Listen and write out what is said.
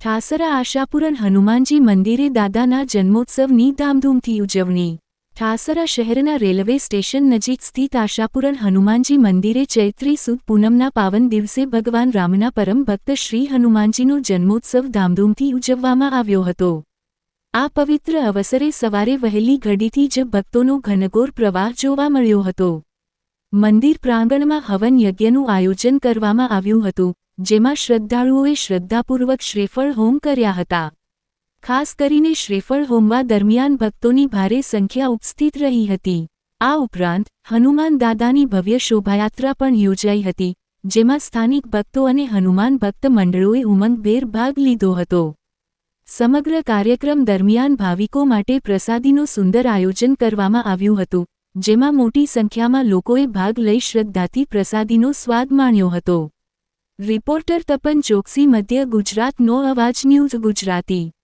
ઠાસરા આશાપુરન હનુમાનજી મંદિરે દાદાના જન્મોત્સવની ધામધૂમથી ઉજવણી. ઠાસરા શહેરના રેલવે સ્ટેશન નજીક સ્થિત આશાપુરન હનુમાનજી મંદિરે ચૈત્રી સુદ પૂનમના પાવન દિવસે ભગવાન રામના પરમ ભક્ત શ્રી હનુમાનજીનો જન્મોત્સવ ધામધૂમથી ઉજવવામાં આવ્યો હતો. આ પવિત્ર અવસરે સવારે વહેલી ઘડીથી જ ભક્તોનો ઘનઘોર પ્રવાહ જોવા મળ્યો હતો. મંદિર પ્રાંગણમાં હવન યજ્ઞનું આયોજન કરવામાં આવ્યું હતું. જેમાં શ્રદ્ધાળુઓએ શ્રદ્ધાપૂર્વક શ્રેફળ હોમ કર્યા હતા. ખાસ કરીને શ્રેફળ હોમવા દરમિયાન ભક્તોની ભારે સંખ્યા ઉપસ્થિત રહી હતી. આ ઉપરાંત, હનુમાન દાદાની ભવ્ય શોભાયાત્રા પણ યોજાઈ હતી, જેમાં સ્થાનિક ભક્તો અને હનુમાન ભક્ત મંડળોએ ઉમંગભેર ભાગ લીધો હતો. સમગ્ર કાર્યક્રમ દરમિયાન ભાવિકો માટે પ્રસાદીનું સુંદર આયોજન કરવામાં આવ્યું હતું, જેમાં મોટી સંખ્યામાં લોકોએ ભાગ લઈ શ્રદ્ધાથી પ્રસાદીનો સ્વાદ માણ્યો હતો. રિપોર્ટર તપન ચોકસી મધ્ય ગુજરાતનો અવાજ ન્યૂઝ ગુજરાતી.